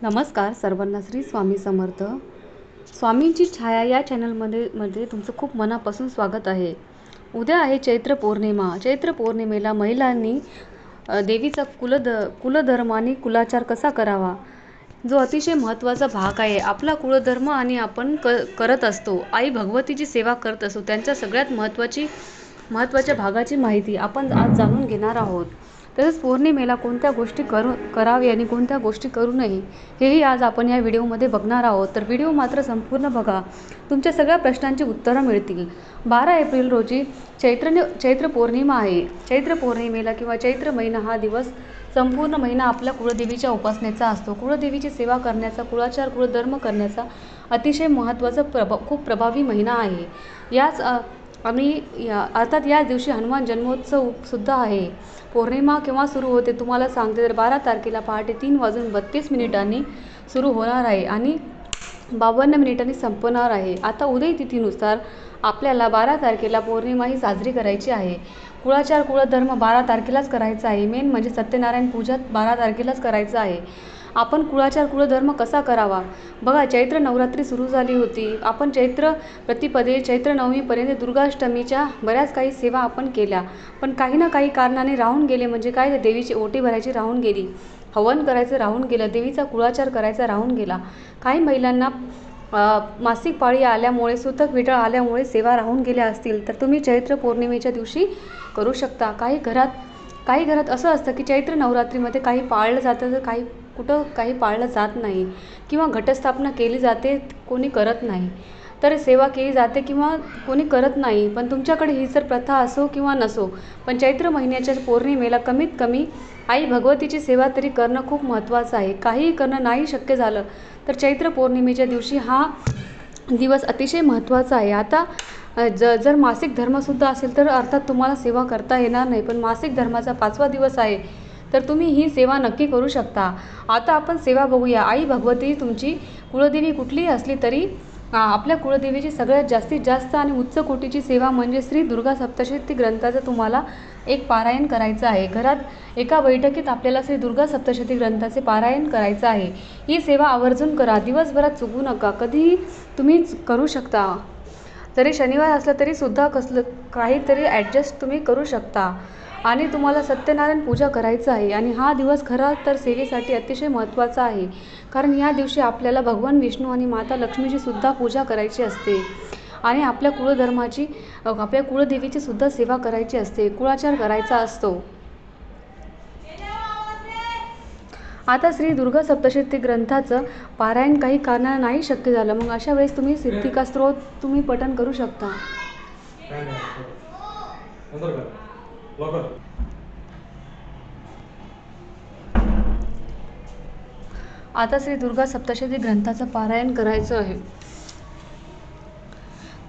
नमस्कार सर्वांना श्री स्वामी समर्थ. स्वामींची छाया या चॅनलमध्ये मध्ये तुमचं खूप मनापासून स्वागत आहे. उद्या आहे चैत्र पौर्णिमा. चैत्र पौर्णिमेला महिलांनी देवीचा कुलद कुलधर्म आणि कुलाचार कसा करावा? जो अतिशय महत्त्वाचा भाग आहे. आपला कुलधर्म आणि आपण क करत असतो. आई भगवतीची सेवा करत असतो त्यांच्या सगळ्यात महत्त्वाची महत्त्वाच्या भागाची माहिती आपण आज जाणून घेणार आहोत. तसेच पौर्णिमेला कोणत्या गोष्टी करू करावे आणि कोणत्या गोष्टी करू नये हेही आज आपण या व्हिडिओमध्ये बघणार आहोत. तर व्हिडिओ मात्र संपूर्ण बघा. तुमच्या सगळ्या प्रश्नांची उत्तरं मिळतील. बारा एप्रिल रोजी चैत्र चैत्र पौर्णिमा आहे. चैत्र पौर्णिमेला किंवा चैत्र महिना हा दिवस संपूर्ण महिना आपल्या कुळदेवीच्या उपासनेचा असतो. कुळदेवीची सेवा करण्याचा कुळाचार कुळधर्म करण्याचा अतिशय महत्त्वाचा प्रभा खूप प्रभावी महिना आहे. याच आणि या अर्थात या दिवशी हनुमान जन्मोत्सव सुद्धा आहे. पौर्णिमा केव्हा सुरू होते तुम्हाला सांगते तर बारा तारखेला पहाटे तीन वाजून बत्तीस मिनिटांनी सुरू होणार आहे आणि बावन्न मिनिटांनी संपणार आहे. आता उदय तिथीनुसार आपल्याला बारा तारखेला पौर्णिमा ही साजरी करायची आहे. कुळाचार कुळधर्म बारा तारखेलाच करायचा आहे. मेन म्हणजे सत्यनारायण पूजा बारा तारखेलाच करायचं आहे. आपण कुळाचार कुळधर्म कसा करावा? बघा चैत्र नवरात्री सुरू झाली होती. आपण चैत्र प्रतिपदे चैत्र नवमीपर्यंत दुर्गाष्टमीच्या बऱ्याच काही सेवा आपण केल्या. पण काही ना काही कारणाने राहून गेले म्हणजे काय? ते देवीची ओटी भरायची राहून गेली. हवन करायचं राहून गेलं. देवीचा कुळाचार करायचा राहून गेला. काही महिलांना मासिक पाळी आल्यामुळे सुतक विटळ आल्यामुळे सेवा राहून गेल्या असतील. तर तुम्ही चैत्र पौर्णिमेच्या दिवशी करू शकता. काही घरात काही घरात असं असतं की चैत्र नवरात्रीमध्ये काही पाळलं जातं तर काही कुठं काही पाळलं जात नाही किंवा घटस्थापना केली जाते कोणी करत नाही. तर सेवा केली जाते किंवा कोणी करत नाही पण तुमच्याकडे ही जर प्रथा असो किंवा नसो पण चैत्र महिन्याच्या पौर्णिमेला कमीत कमी आई भगवतीची सेवा तरी करणं खूप महत्त्वाचं आहे. काहीही करणं नाही शक्य झालं तर चैत्र पौर्णिमेच्या दिवशी हा दिवस अतिशय महत्त्वाचा आहे. आता ज जर मासिक धर्मसुद्धा असेल तर अर्थात तुम्हाला सेवा करता येणार नाही पण मासिक धर्माचा पाचवा दिवस आहे. तर तुम्ही ही सेवा नक्की करू शकता. आता आपण सेवा बघूया. आई भगवती तुमची कुळदेवी कुठलीही असली तरी आपल्या कुळदेवीची सगळ्यात जास्तीत जास्त आणि उच्च कोटीची सेवा म्हणजे श्री दुर्गा सप्तशती ग्रंथाचं तुम्हाला एक पारायण करायचं आहे. घरात एका बैठकीत आपल्याला श्री दुर्गा सप्तशती ग्रंथाचे पारायण करायचं आहे. ही सेवा आवर्जून करा. दिवसभरात चुकू नका. कधीही तुम्ही करू शकता. तरी शनिवार असला तरी सुद्धा कसलं काहीतरी ॲडजस्ट तुम्ही करू शकता. आणि तुम्हाला सत्यनारायण पूजा करायचं आहे आणि हा दिवस खरा तर सेवेसाठी अतिशय महत्त्वाचा आहे. कारण या दिवशी आपल्याला भगवान विष्णू आणि माता लक्ष्मीचीसुद्धा पूजा करायची असते. आणि आपल्या कुळधर्माची आपल्या कुळदेवीचीसुद्धा सेवा करायची असते. कुळाचार करायचा असतो. आता श्री दुर्गा सप्तशती ग्रंथाचं पारायण काही कारणानं नाही शक्य झालं. मग अशा वेळेस तुम्ही सिद्धिका स्त्रोत तुम्ही पठण करू शकता. लवकर. आता श्री दुर्गा सप्तशती ग्रंथाचं पारायण करायचं आहे.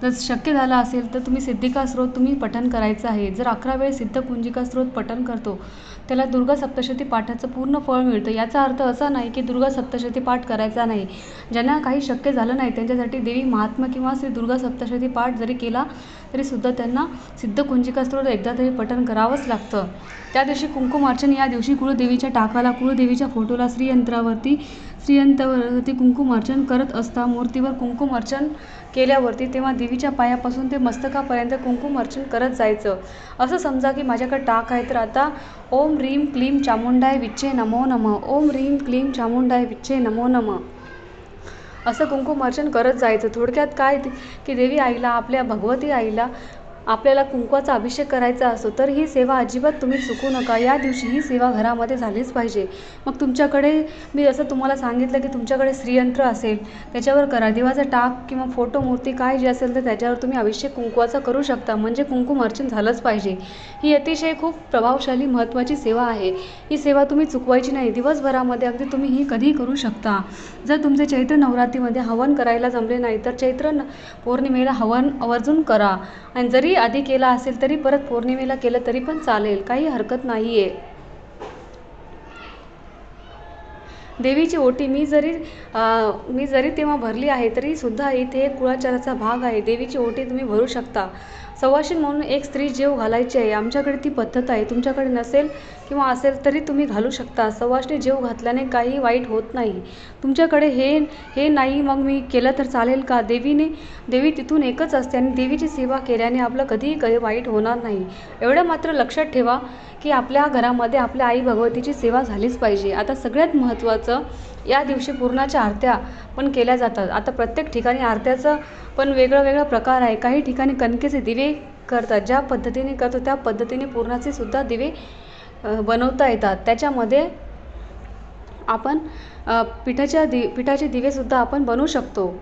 जर शक्य झालं असेल तर तुम्ही सिद्धिका स्रोत तुम्ही पठण करायचं आहे. जर अकरा वेळ सिद्ध कुंजिका स्रोत पठण करतो त्याला दुर्गा सप्तशती पाठाचं पूर्ण फळ मिळतं. याचा अर्थ असा नाही की दुर्गा सप्तशती पाठ करायचा नाही. ज्यांना काही शक्य झालं नाही त्यांच्यासाठी देवी महात्मा किंवा श्री दुर्गा सप्तशती पाठ जरी केला तरीसुद्धा त्यांना सिद्ध कुंजिका स्रोत एकदा तरी पठण करावंच लागतं. त्या दिवशी कुंकुमार्चन या दिवशी कुळदेवीच्या टाकाला कुळदेवीच्या फोटोला श्रीयंत्रावरती श्रीयंत्रावरती कुंकुमार्चन करत असता मूर्तीवर कुंकुमार्चन केल्यावरती तेव्हा देवीच्या पायापासून ते मस्तकापर्यंत कुंकुमार्चन करत जायचं. असं समजा की माझ्याकडे टाक आहे तर आता ओम रीम क्लीम चामुंडाय विच्चे नमो नम ओम रीम क्लीम चामुंडाय विच्चे नमो नम. असं कुंकुमार्चन करत जायचं. थोडक्यात काय की देवी आईला आपल्या भगवती आईला आपल्याला कुंकवाचा अभिषेक करायचा असतो तर ही सेवा अजिबात तुम्ही चुकू नका. या दिवशी ही सेवा घरामध्ये झालीच पाहिजे. मग तुमच्याकडे मी जसं तुम्हाला सांगितलं की तुमच्याकडे श्रीयंत्र असेल त्याच्यावर करा. देवाचा टाक किंवा फोटो मूर्ती काय जे असेल तर त्याच्यावर तुम्ही अभिषेक कुंकवाचा करू शकता. म्हणजे कुंकुम अर्चन झालंच पाहिजे. ही अतिशय खूप प्रभावशाली महत्त्वाची सेवा आहे. ही सेवा तुम्ही चुकवायची नाही. दिवसभरामध्ये अगदी तुम्ही ही कधीही करू शकता. जर तुमचे चैत्र नवरात्रीमध्ये हवन करायला जमले नाही तर चैत्र पौर्णिमेला हवन आवर्जून करा. आणि जरी आधी केला असेल तरी परत पौर्णिमेला केलं तरी पण चालेल. काही हरकत नाही आहे देवीची ओटी मी जरी मी जरी तेव्हा भरली आहे तरी सुद्धा इथे एक कुळाचाराचा भाग आहे. देवीची ओटी तुम्ही भरू शकता. सवाशीण म्हणून एक स्त्री जेव घालायची आहे. आमच्याकडे ती पद्धत आहे. तुमच्याकडे नसेल किंवा असेल तरी तुम्ही घालू शकता. सवाष्णी जेव घातल्याने काही वाईट होत नाही. तुमच्याकडे हे हे नाही मग मी केलं तर चालेल का? देवीने देवी तिथून एकच असते आणि देवीची सेवा केल्याने आपलं कधीही काही वाईट होणार नाही. एवढं मात्र लक्षात ठेवा. की आपल्या घरामध्ये आपल्या आई भगवतीची सेवा झालीच पाहिजे. आता सगळ्यात महत्त्वाचं या दिवशी पूर्णाच्या आरत्या पण केल्या जातात. आता प्रत्येक ठिकाणी आरत्याचं पण वेगळं वेगळं प्रकार आहे. काही ठिकाणी कणकेचे दिवे करतात. ज्या पद्धतीने करतो त्या पद्धतीने पूर्णाचे सुद्धा दिवे बनवता येतात. त्याच्यामध्ये आपण पिठाच्या दि पिठाचे दिवेसुद्धा आपण बनवू शकतो.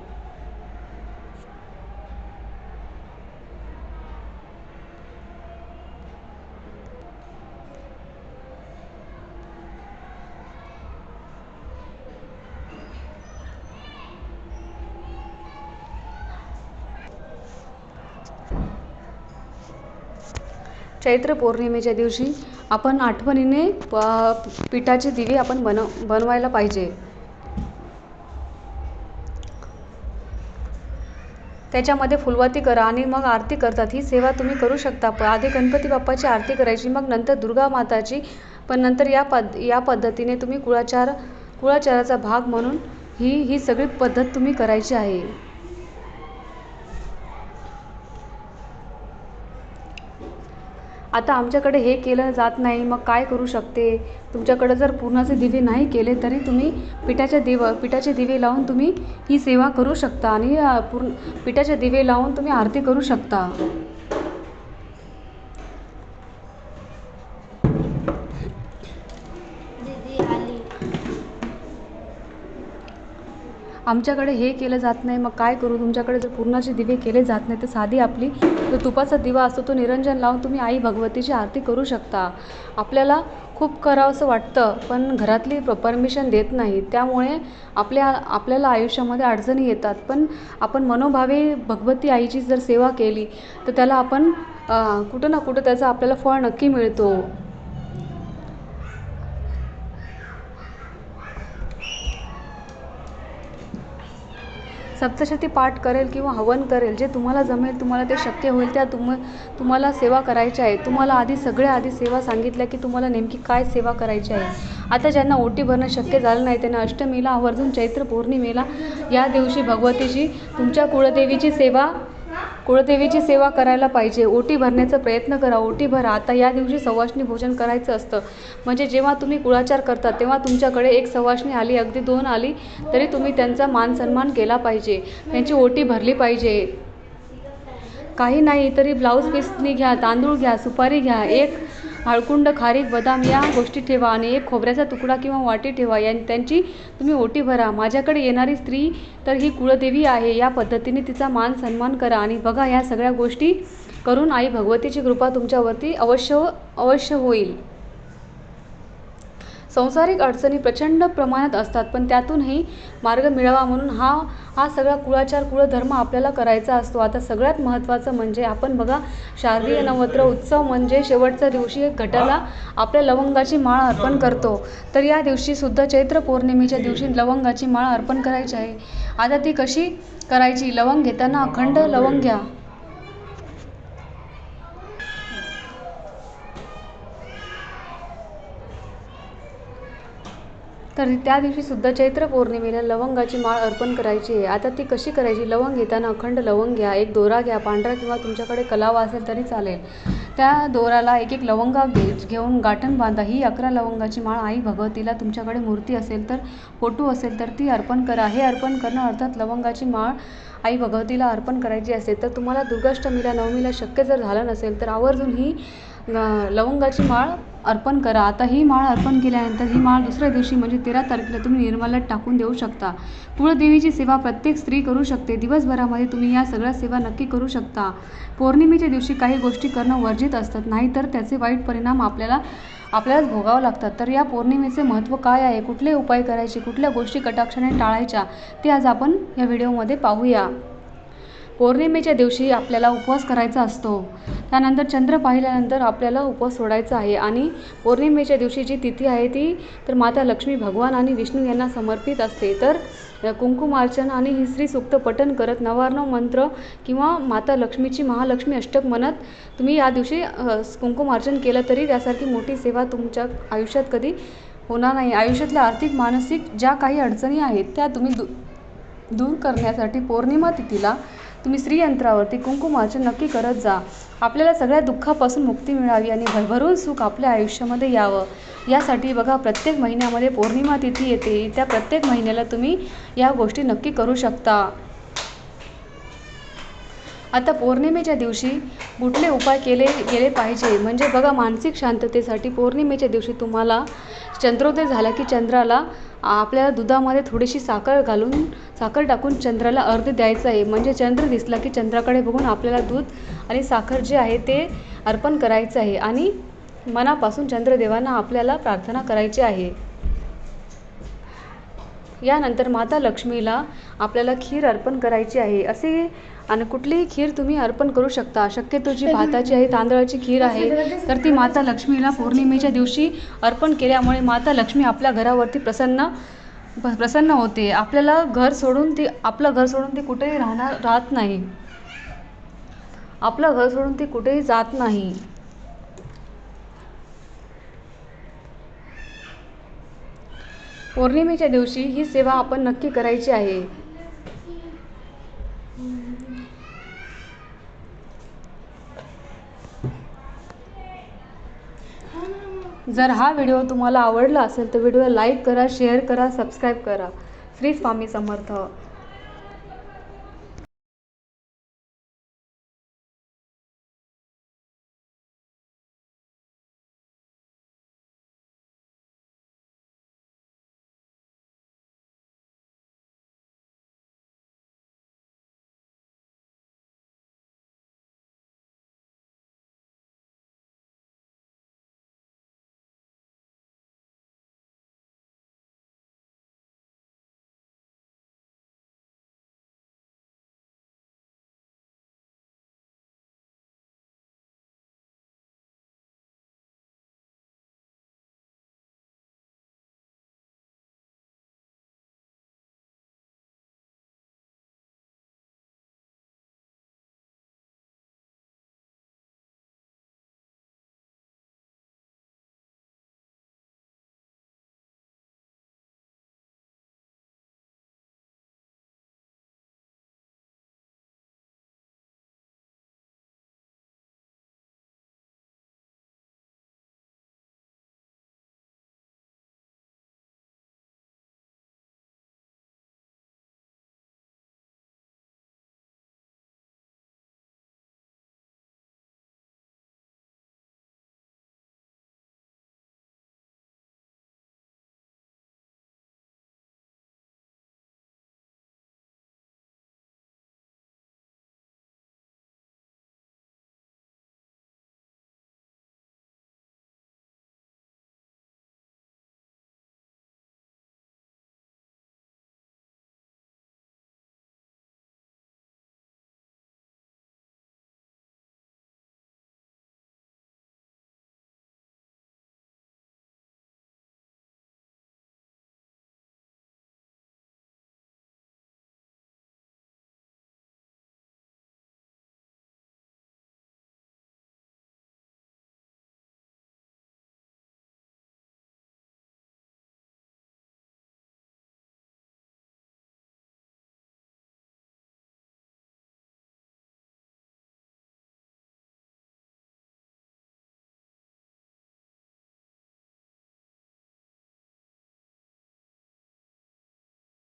चैत्र पौर्णिमेच्या दिवशी आपण आठवणीने प- पिठाचे दिवे आपण बनव बनवायला पाहिजे. त्याच्यामध्ये फुलवाती करा आणि मग आरती करतात. ही सेवा तुम्ही करू शकता. प आधी गणपती बाप्पाची आरती करायची मग नंतर दुर्गा माताची. पण नंतर या पद या पद्धतीने तुम्ही कुळाचार कुळाचाराचा भाग म्हणून ही ही सगळी पद्धत तुम्ही करायची आहे. आता आमच्याकडे हे केलं जात नाही मग काय करू शकते? तुमच्याकडे जर पूर्णाचे दिवे नाही केले तरी तुम्ही पिठाच्या दिव पिठाचे दिवे लावून तुम्ही ही सेवा करू शकता आणि पूर्ण पिठाचे दिवे लावून तुम्ही आरती करू शकता. आमच्याकडे हे केलं जात नाही मग काय करू? तुमच्याकडे जर पूर्णाचे दिवे केले जात नाही तर साधी आपली जो तुपाचा दिवा असतो तो निरंजन लावून तुम्ही आई भगवतीची आरती करू शकता. आपल्याला खूप करावंसं वाटतं पण घरातली प परमिशन देत नाही त्यामुळे आपल्या आपल्याला आयुष्यामध्ये अडचणी येतात. पण आपण मनोभावे भगवती आईची जर सेवा केली तर त्याला आपण कुठं ना कुठं त्याचं आपल्याला फळ नक्की मिळतो. सप्तशती पाठ करेल किंवा हवन करेल जे तुम्हाला जमेल तुम्हाला ते शक्य होईल त्या तुम तुम्हाला सेवा करायच्या आहे. तुम्हाला आधी सगळ्या आधी सेवा सांगितल्या की तुम्हाला नेमकी काय सेवा करायची आहे. आता ज्यांना ओटी भरणं शक्य झालं नाही त्यांना अष्टमीला आवर्जून चैत्र पौर्णिमेला या दिवशी भगवतीची तुमच्या कुळदेवीची सेवा कुळदेवीची सेवा करायला पाहिजे. ओटी भरण्याचा प्रयत्न करा. ओटी भरा. आता या दिवशी सवाष्णी भोजन करायचं असतं. म्हणजे जेव्हा तुम्ही कुळाचार करता तेव्हा तुमच्याकडे एक सवाष्णी आली अगदी दोन आली तरी तुम्ही त्यांचा मान सन्मान केला पाहिजे. त्यांची ओटी भरली पाहिजे. काही नाही तरी ब्लाऊज पीसनी घ्या तांदूळ घ्या सुपारी घ्या. एक हळकुंड खारीक बदाम या गोष्टी ठेवा आणि एक खोबऱ्याचा तुकडा किंवा वाटी ठेवा. या त्यांची तुम्ही ओटी भरा. माझ्याकडे येणारी स्त्री तर ही कुळदेवी आहे. या पद्धतीने तिचा मान सन्मान करा आणि बघा ह्या सगळ्या गोष्टी करून आई भगवतीची कृपा तुमच्यावरती अवश्य अवश्य होईल. संसारिक अडचणी प्रचंड प्रमाणात असतात पण त्यातूनही मार्ग मिळावा म्हणून हा हा सगळा कुळाचार कुळधर्म आपल्याला करायचा असतो. आता सगळ्यात महत्त्वाचं म्हणजे आपण बघा शारदीय नवरात्र उत्सव म्हणजे शेवटच्या दिवशी एक घटाला आपल्या लवंगाची माळ अर्पण करतो. तर या दिवशीसुद्धा चैत्र पौर्णिमेच्या दिवशी लवंगाची माळ अर्पण करायची आहे. आता ती कशी करायची? लवंग घेताना अखंड लवंग घ्या. तर त्या दिवशी सुद्धा चैत्र पौर्णिमेला लवंगाची माळ अर्पण करायची आहे. आता ती कशी करायची? लवंग घेताना अखंड लवंग घ्या एक दोरा घ्या पांढरा किंवा तुमच्याकडे कलावा असेल तरी चालेल. त्या दोराला एक एक लवंगा घे घेऊन गाठण बांधा. ही अकरा लवंगाची माळ आई भगवतीला तुमच्याकडे मूर्ती असेल तर फोटो असेल तर ती अर्पण करा. हे अर्पण करणं अर्थात लवंगाची माळ आई भगवतीला अर्पण करायची असेल तर तुम्हाला दुर्गाष्टमीला नवमीला शक्य जर झालं नसेल तर आवर्जून ही लवंगाची माळ अर्पण करा. आता ही माळ अर्पण केल्यानंतर ही माळ दुसऱ्या दिवशी म्हणजे तेरा तारखेला तुम्ही निर्मलात टाकून देऊ शकता. कुळदेवीची सेवा प्रत्येक स्त्री करू शकते. दिवसभरामध्ये तुम्ही या सगळ्या सेवा नक्की करू शकता. पौर्णिमेच्या दिवशी काही गोष्टी करणं वर्जित असतात. नाहीतर त्याचे वाईट परिणाम आपल्याला आपल्यालाच भोगावं लागतात. तर या पौर्णिमेचे महत्त्व काय आहे? कुठले उपाय करायचे? कुठल्या गोष्टी कटाक्षाने टाळायच्या? ते आज आपण या व्हिडिओमध्ये पाहूया. पौर्णिमेच्या दिवशी आपल्याला उपवास करायचा असतो. त्यानंतर चंद्र पाहिल्यानंतर आपल्याला उपवास सोडायचा आहे आणि पौर्णिमेच्या दिवशी जी तिथी आहे ती तर माता लक्ष्मी भगवान आणि विष्णू यांना समर्पित असते. तर कुंकुमार्चन आणि ही स्त्री सूक्त पठण करत नवार्णव मंत्र किंवा माता लक्ष्मीची महालक्ष्मी अष्टक म्हणत तुम्ही या दिवशी कुंकुमार्चन केलं तरी त्यासारखी मोठी सेवा तुमच्या आयुष्यात कधी होणार नाही. आयुष्यातल्या आर्थिक मानसिक ज्या काही अडचणी आहेत त्या तुम्ही दू दूर करण्यासाठी पौर्णिमा तिथीला तुम्ही श्रीयंत्रावरती कुंकुमार्चन नक्की करत जा. आपल्याला सगळ्या दुःखापासून मुक्ती मिळावी आणि भरभरून सुख आपल्या आयुष्यामध्ये यावं. यासाठी बघा प्रत्येक महिन्यामध्ये पौर्णिमा तिथी येते. त्या प्रत्येक महिन्याला तुम्ही या गोष्टी नक्की करू शकता. आता पौर्णिमेच्या दिवशी कुठले उपाय केले गेले पाहिजे? म्हणजे बघा मानसिक शांततेसाठी पौर्णिमेच्या दिवशी तुम्हाला चंद्रोदय झाला की चंद्राला आपल्याला दुधामध्ये थोडीशी साखर घालून साखर टाकून चंद्राला अर्घ्य द्यायचं आहे. म्हणजे चंद्र दिसला की चंद्राकडे बघून आपल्याला दूध आणि साखर जे आहे ते अर्पण करायचं आहे आणि मनापासून चंद्रदेवांना आपल्याला प्रार्थना करायची आहे. यानंतर माता लक्ष्मीला आपल्याला खीर अर्पण करायची आहे. असे आणि कुठलीही खीर तुम्ही अर्पण करू शकता. शक्यतो जी भाताची आहे तांदळाची खीर आहे तर ती माता लक्ष्मीला पौर्णिमेच्या दिवशी अर्पण केल्यामुळे माता लक्ष्मी आपल्या घरावरती प्रसन्न प्रसन्न होते. आपल्याला घर सोडून ती आपलं घर सोडून ती कुठेही राहणार राहत नाही. आपलं घर सोडून ती कुठेही जात नाही. पौर्णिमेच्या दिवशी ही सेवा आपण नक्की करायची आहे. जर हा व्हिडिओ तुम्हाला आवडला असेल तर व्हिडिओ लाईक करा शेअर करा सबस्क्राईब करा. श्री स्वामी समर्थ.